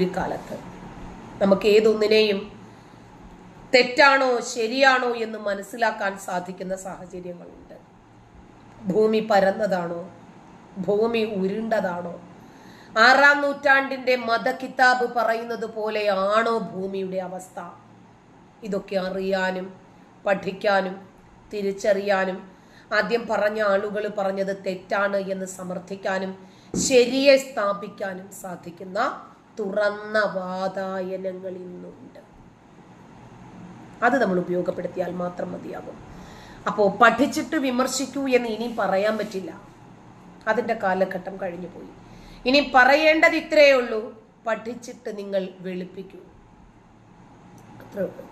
ഒരു കാലത്ത്. നമുക്ക് ഏതൊന്നിനെയും തെറ്റാണോ ശരിയാണോ എന്ന് മനസ്സിലാക്കാൻ സാധിക്കുന്ന സാഹചര്യങ്ങളുണ്ട്. ഭൂമി പരന്നതാണോ? ഭൂമി ഉരുണ്ടതാണോ? ആറാം നൂറ്റാണ്ടിന്റെ മതകിതാബ് പറയുന്നത് പോലെയാണോ ഭൂമിയുടെ അവസ്ഥ? ഇതൊക്കെ അറിയാനും പഠിക്കാനും തിരിച്ചറിയാനും ആദ്യം പറഞ്ഞ ആളുകൾ പറഞ്ഞത് തെറ്റാണ് എന്ന് സമർത്ഥിക്കാനും ശരിയെ സ്ഥാപിക്കാനും സാധിക്കുന്ന തുറന്ന വാതായനങ്ങൾ ഇന്നുണ്ട് അത് നമ്മൾ ഉപയോഗപ്പെടുത്തിയാൽ മാത്രം മതിയാകും അപ്പോൾ പഠിച്ചിട്ട് വിമർശിക്കൂ എന്ന് ഇനി പറയാൻ പറ്റില്ല. അതിന്റെ കാലഘട്ടം കഴിഞ്ഞു പോയി. ഇനി പറയേണ്ടത് ഇത്രയേ ഉള്ളൂ. പഠിച്ചിട്ട് നിങ്ങൾ വെളുപ്പിക്കൂ. അത്രേ ഉള്ളൂ.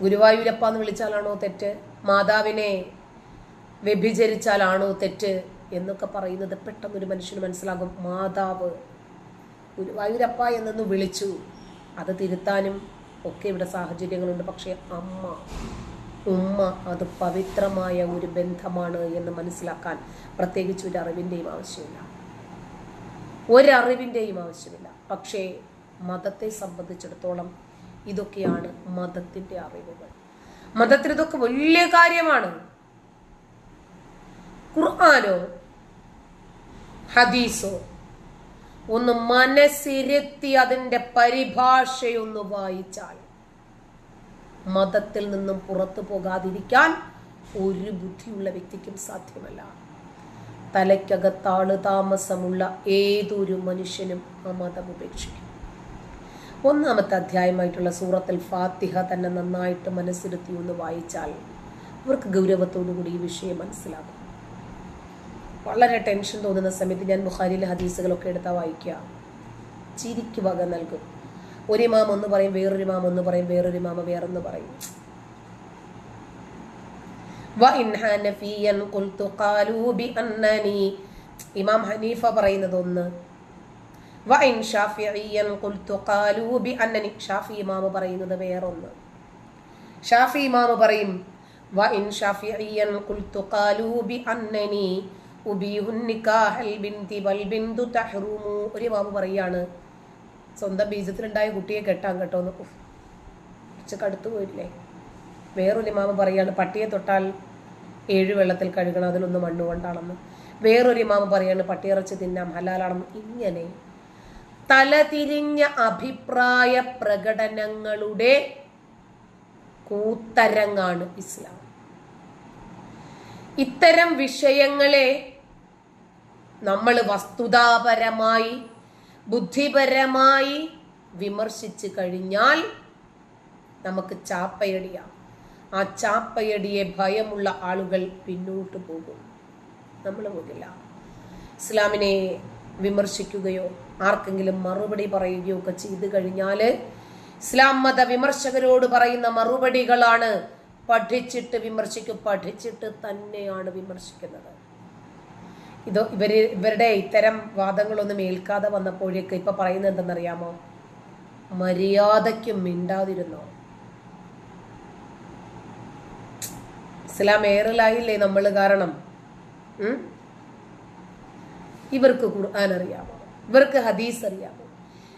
ഗുരുവായൂരപ്പ എന്ന് വിളിച്ചാലാണോ തെറ്റ്? മാതാവിനെ വ്യഭിചരിച്ചാലാണോ തെറ്റ്? എന്നൊക്കെ പറയുന്നത് പെട്ടെന്നൊരു മനുഷ്യന് മനസ്സിലാകും. മാതാവ് ഗുരുവായൂരപ്പ എന്നൊന്ന് വിളിച്ചു. അത് തിരുത്താനും ഒക്കെ ഇവിടെ സാഹചര്യങ്ങളുണ്ട്. പക്ഷേ അമ്മ ഉമ്മ അത് പവിത്രമായ ഒരു ബന്ധമാണ് എന്ന് മനസ്സിലാക്കാൻ പ്രത്യേകിച്ച് ഒരു അറിവിന്റെയും ആവശ്യമില്ല. ഒരറിവിന്റെയും ആവശ്യമില്ല. പക്ഷേ മതത്തെ സംബന്ധിച്ചിടത്തോളം ഇതൊക്കെയാണ് മതത്തിന്റെ അറിവുകൾ. മതത്തിൽ ഇതൊക്കെ വലിയ കാര്യമാണ്. ഖുർആാനോ ഹദീസോ ഒന്ന് മനസ്സിരുത്തി അതിന്റെ പരിഭാഷയൊന്ന് വായിച്ചാൽ മതത്തിൽ നിന്നും പുറത്തു പോകാതിരിക്കാൻ ഒരു ബുദ്ധിയുള്ള വ്യക്തിക്കും സാധ്യമല്ല. തലയ്ക്കകത്താൾ താമസമുള്ള ഏതൊരു മനുഷ്യനും ആ മതം ഉപേക്ഷിക്കും. ഒന്നാമത്തെ അധ്യായമായിട്ടുള്ള സൂറത്തിൽ ഫാത്തിഹ തന്നെ നന്നായിട്ട് മനസ്സിരുത്തി ഒന്ന് വായിച്ചാൽ അവർക്ക് ഗൗരവത്തോടു കൂടി ഈ വിഷയം മനസ്സിലാകും. വളരെ ടെൻഷൻ തോന്നുന്ന സമയത്ത് ഞാൻ ബുഖാരിയിലെ ഹദീസുകളൊക്കെ എടുത്താൽ വായിക്കുക. ചിരിക്ക് വക നൽകും. ഒരു ഇമാം ഒന്ന് പറയും വേറൊരു ഇമാം ഒന്ന് പറയും വേറൊരു മാമ വേറൊന്ന് പറയും. ഇമാം ഹനീഫ പറയുന്നത് ഒന്ന് ഷാഫി ഇമാമ് പറയുന്നത് വേറൊന്ന്. ഷാഫി ഇമാമ് പറയും ഒരു ഇമാമ് പറയാണ് സ്വന്തം ബീജത്തിലുണ്ടായ കുട്ടിയെ കെട്ടാൻ കേട്ടോ. എന്ന് കടുത്തു പോയില്ലേ? വേറൊരു മാമ പറയാണ് പട്ടിയെ തൊട്ടാൽ ഏഴ് വെള്ളത്തിൽ കഴുകണം അതിലൊന്ന് മണ്ണ് കൊണ്ടാണെന്ന്. വേറൊരു മാമ പറയാണ് പട്ടിയിറച്ചി തിന്നാം ഹലാലാണെന്ന്. ഇങ്ങനെ തലതിരിഞ്ഞ അഭിപ്രായ പ്രകടനങ്ങളുടെ കൂത്തരങ്ങാണ് ഇസ്ലാം. ഇത്തരം വിഷയങ്ങളെ നമ്മൾ വസ്തുതാപരമായി ബുദ്ധിപരമായി വിമർശിച്ചു കഴിഞ്ഞാൽ നമുക്ക് ചാപ്പയടിയാം. ആ ചാപ്പയടിയെ ഭയമുള്ള ആളുകൾ പിന്നോട്ട് പോകും. നമ്മൾ പോകില്ല. ഇസ്ലാമിനെ വിമർശിക്കുകയോ ആർക്കെങ്കിലും മറുപടി പറയുകയോ ഒക്കെ ചെയ്തു കഴിഞ്ഞാൽ ഇസ്ലാം മത വിമർശകരോട് പറയുന്ന മറുപടികളാണ് പഠിച്ചിട്ട് വിമർശിക്കും. പഠിച്ചിട്ട് തന്നെയാണ് വിമർശിക്കുന്നത്. ഇത് ഇവർ ഇവരുടെ ഇത്തരം വാദങ്ങളൊന്നും ഏൽക്കാതെ വന്നപ്പോഴേക്ക് ഇപ്പൊ പറയുന്നത് എന്തെന്നറിയാമോ? മര്യാദയ്ക്കും മിണ്ടാതിരുന്നോ? ഇസ്ലാം ഏറലായില്ലേ നമ്മൾ കാരണം? ഇവർക്ക് ഖുർആൻ അറിയാമോ? ഇവർക്ക് ഹദീസ് അറിയാമോ?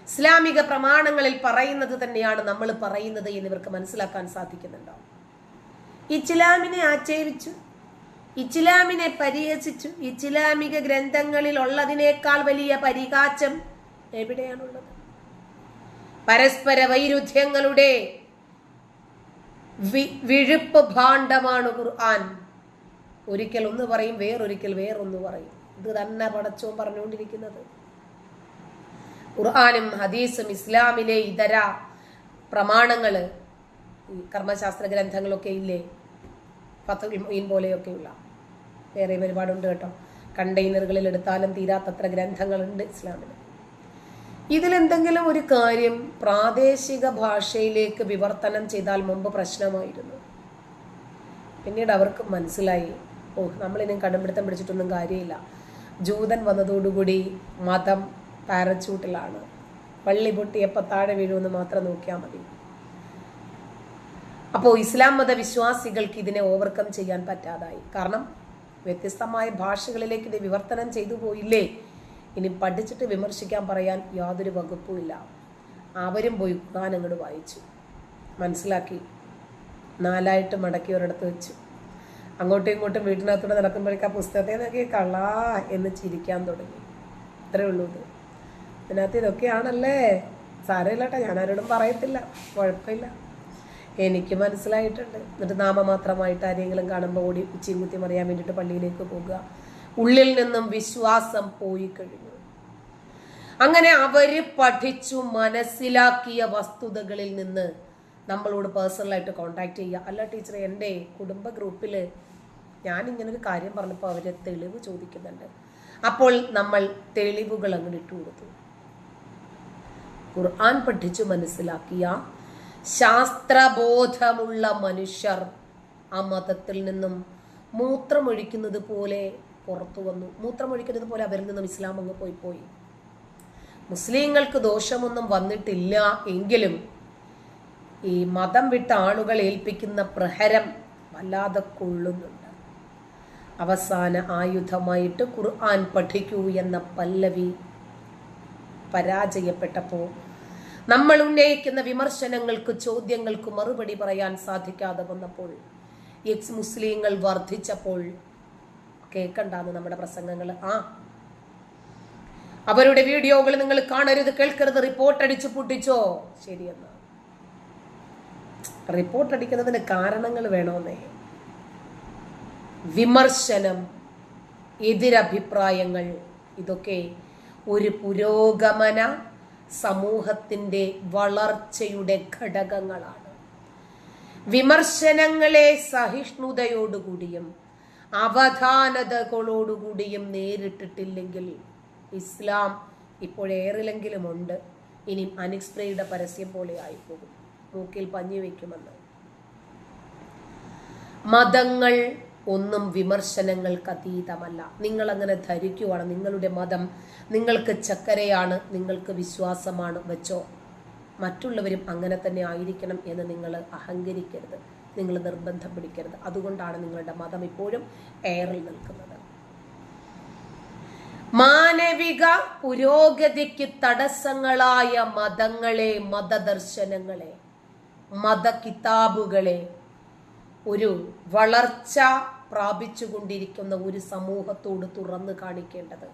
ഇസ്ലാമിക പ്രമാണങ്ങളിൽ പറയുന്നത് തന്നെയാണ് നമ്മൾ പറയുന്നത് എന്ന് ഇവർക്ക് മനസ്സിലാക്കാൻ സാധിക്കുന്നുണ്ടോ? ഇസ്ലാമിനെ ആക്ഷേപിച്ചു ഇസ്ലാമിനെ പരിഹസിച്ചു ഇസ്ലാമിക ഗ്രന്ഥങ്ങളിൽ ഉള്ളതിനേക്കാൾ വലിയ പരിഹാസം എവിടെയാണുള്ളത്? പരസ്പര വൈരുദ്ധ്യങ്ങളുടെ വിഴുപ്പ് ഭാണ്ഡമാണ് ഖുർആൻ. ഒരിക്കൽ ഒന്ന് പറയും വേറൊരിക്കൽ വേറൊന്ന് പറയും. ഇത് തന്നെ പടച്ചോ പറഞ്ഞുകൊണ്ടിരിക്കുന്നത്. ഖുർആാനും ഹദീസും ഇസ്ലാമിലെ ഇതര പ്രമാണങ്ങൾ കർമ്മശാസ്ത്ര ഗ്രന്ഥങ്ങളൊക്കെ ഇല്ലേ? പത്ത് പോലെയൊക്കെയുള്ള. വേറെ ഒരുപാടുണ്ട് കേട്ടോ. കണ്ടെയ്നറുകളിൽ എടുത്താലും തീരാത്തത്ര ഗ്രന്ഥങ്ങളുണ്ട് ഇസ്ലാമിൽ ഇതിലെന്തെങ്കിലും ഒരു കാര്യം പ്രാദേശിക ഭാഷയിലേക്ക് വിവർത്തനം ചെയ്താൽ മുമ്പ് പ്രശ്നമായിരുന്നു. പിന്നീട് അവർക്ക് മനസ്സിലായി ഓ നമ്മളിനും കടുംപിടുത്തം പിടിച്ചിട്ടൊന്നും കാര്യമില്ല. ജൂതൻ വന്നതോടുകൂടി മതം പാരച്ചൂട്ടിലാണ് പള്ളി പൊട്ടിയപ്പോൾ താഴെ വീഴുമെന്ന് മാത്രം നോക്കിയാൽ മതി. അപ്പോൾ ഇസ്ലാം മതവിശ്വാസികൾക്ക് ഇതിനെ ഓവർകം ചെയ്യാൻ പറ്റാതായി. കാരണം വ്യത്യസ്തമായ ഭാഷകളിലേക്ക് ഇത് വിവർത്തനം ചെയ്തു പോയില്ലേ? ഇനി പഠിച്ചിട്ട് വിമർശിക്കാൻ പറയാൻ യാതൊരു വകുപ്പുമില്ല അവരും പോയി ഖുർആൻ വായിച്ചു. മനസ്സിലാക്കി? നാലായിട്ട് മടക്കി ഒരിടത്ത് വെച്ചു. അങ്ങോട്ടും ഇങ്ങോട്ടും വീട്ടിനകത്തൂടെ നടക്കുമ്പോഴേക്കും ആ പുസ്തകത്തെ നോക്കി കള്ളാ എന്ന് ചിരിക്കാൻ തുടങ്ങി. ഇത്രേ ഉള്ളൂ ഇത്. ഇതിനകത്ത് ഇതൊക്കെയാണല്ലേ? സാരമില്ലട്ടെ ഞാൻ ആരോടും പറയത്തില്ല. കുഴപ്പമില്ല. എനിക്ക് മനസ്സിലായിട്ടുണ്ട്. എന്നിട്ട് നാമമാത്രമായിട്ട് ആരെങ്കിലും കാണുമ്പോൾ ഓടി ഉച്ചയും കുത്തി മറിയാൻ വേണ്ടിയിട്ട് പള്ളിയിലേക്ക് പോകുക ഉള്ളിൽ നിന്നും വിശ്വാസം പോയി കഴിഞ്ഞു. അങ്ങനെ അവർ പഠിച്ചു മനസ്സിലാക്കിയ വസ്തുതകളിൽ നിന്ന് നമ്മളോട് പേഴ്സണലായിട്ട് കോണ്ടാക്ട് ചെയ്യുക. അല്ല ടീച്ചർ എന്റെ കുടുംബ ഗ്രൂപ്പിൽ ഞാൻ ഇങ്ങനൊരു കാര്യം പറഞ്ഞപ്പോൾ അവർ തെളിവ് ചോദിക്കുന്നുണ്ട്. അപ്പോൾ നമ്മൾ തെളിവുകൾ അങ്ങോട്ട് ഇട്ടു കൊടുത്തു ഖുർആൻ പഠിച്ചു മനസ്സിലാക്കിയ ശാസ്ത്രബോധമുള്ള മനുഷ്യർ ആ മതത്തിൽ നിന്നും മൂത്രമൊഴിക്കുന്നത് പോലെ പുറത്തു വന്നു. മൂത്രമൊഴിക്കുന്നത് പോലെ അവരിൽ നിന്നും ഇസ്ലാം അങ്ങ് പോയി പോയി. മുസ്ലിങ്ങൾക്ക് ദോഷമൊന്നും വന്നിട്ടില്ല എങ്കിലും ഈ മതം വിട്ട ആളുകൾ ഏൽപ്പിക്കുന്ന പ്രഹരം വല്ലാതെ കൊള്ളുന്നുണ്ട്. അവസാന ആയുധമായിട്ട് ഖുർആൻ പഠിക്കൂ എന്ന പല്ലവി പരാജയപ്പെട്ടപ്പോൾ നമ്മൾ ഉന്നയിക്കുന്ന വിമർശനങ്ങൾക്ക് ചോദ്യങ്ങൾക്ക് മറുപടി പറയാൻ സാധിക്കാതെ വന്നപ്പോൾ എക്സ് മുസ്ലിങ്ങൾ വർദ്ധിച്ചപ്പോൾ കേൾക്കണ്ടാന്ന് നമ്മുടെ പ്രസംഗങ്ങൾ. ആ. അവരുടെ വീഡിയോകൾ നിങ്ങൾ കാണരുത് കേൾക്കരുത് റിപ്പോർട്ട് അടിച്ചു പൊട്ടിച്ചോ? ശരിയെന്നാ റിപ്പോർട്ട് അടിക്കുന്നതിന് കാരണങ്ങൾ വേണമെന്നേ വിമർശനം എതിരഭിപ്രായങ്ങൾ ഇതൊക്കെ ഒരു പുരോഗമന സമൂഹത്തിന്റെ വളർച്ചയുടെ ഘടകങ്ങളാണ്. വിമർശനങ്ങളെ സഹിഷ്ണുതയോടുകൂടിയും അവധാനതകളോടുകൂടിയും നേരിട്ടിട്ടില്ലെങ്കിൽ ഇസ്ലാം ഇപ്പോഴേറിലെങ്കിലും ഉണ്ട് ഇനി അനിക്സ്പ്രേയുടെ പരസ്യം പോലെ ആയിപ്പോകും. മൂക്കിൽ പഞ്ഞി വയ്ക്കുമെന്ന് മതങ്ങൾ ഒന്നും വിമർശനങ്ങൾക്ക് അതീതമല്ല നിങ്ങൾ അങ്ങനെ ധരിക്കുവാണ്. നിങ്ങളുടെ മതം നിങ്ങൾക്ക് ചക്കരയാണ് നിങ്ങൾക്ക് വിശ്വാസമാണ്. വെച്ചോ. മറ്റുള്ളവരും അങ്ങനെ തന്നെ ആയിരിക്കണം എന്ന് നിങ്ങൾ അഹങ്കരിക്കരുത്. നിങ്ങൾ നിർബന്ധം പിടിക്കരുത്. അതുകൊണ്ടാണ് നിങ്ങളുടെ മതം ഇപ്പോഴും എയറിൽ നിൽക്കുന്നത്. മാനവിക പുരോഗതിക്ക് തടസ്സങ്ങളായ മതങ്ങളെ മതദർശനങ്ങളെ മതകിതാബുകളെ ഒരു വളർച്ച പ്രാപിച്ചുകൊണ്ടിരിക്കുന്ന ഒരു സമൂഹത്തോട് തുറന്നു കാണിക്കേണ്ടത്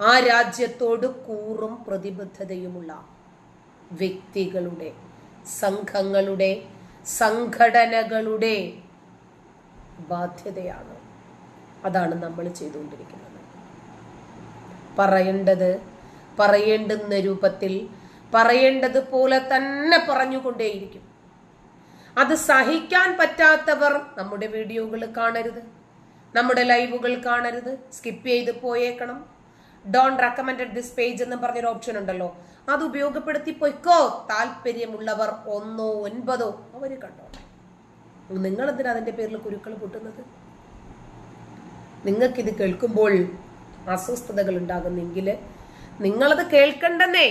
ആ രാജ്യത്തോട് കൂറും പ്രതിബദ്ധതയുമുള്ള വ്യക്തികളുടെ സംഘങ്ങളുടെ സംഘടനകളുടെ ബാധ്യതയാണ് അതാണ് നമ്മൾ ചെയ്തുകൊണ്ടിരിക്കുന്നത്. പറയേണ്ടത് പറയേണ്ടുന്ന രൂപത്തിൽ പറയേണ്ടത് പോലെ തന്നെ പറഞ്ഞുകൊണ്ടേയിരിക്കും. അത് സഹിക്കാൻ പറ്റാത്തവർ നമ്മുടെ വീഡിയോകൾ കാണരുത്. നമ്മുടെ ലൈവുകൾ കാണരുത്. സ്കിപ്പ് ചെയ്ത് പോയേക്കണം. ഡോൺ റെക്കമെൻഡഡ് ദിസ് പേജ് എന്ന് പറഞ്ഞൊരു ഓപ്ഷൻ ഉണ്ടല്ലോ. അത് ഉപയോഗപ്പെടുത്തി പൊയ്ക്കോ. താല്പര്യമുള്ളവർ ഒന്നോ ഒൻപതോ അവർ കണ്ടോട്ടെ നിങ്ങൾ എന്തിനാ അതിന്റെ പേരിൽ കുരുക്കൾ പൊട്ടുന്നത് നിങ്ങൾക്കിത് കേൾക്കുമ്പോൾ അസ്വസ്ഥതകൾ ഉണ്ടാകുന്നെങ്കിൽ നിങ്ങളത് കേൾക്കണ്ടെന്നേ.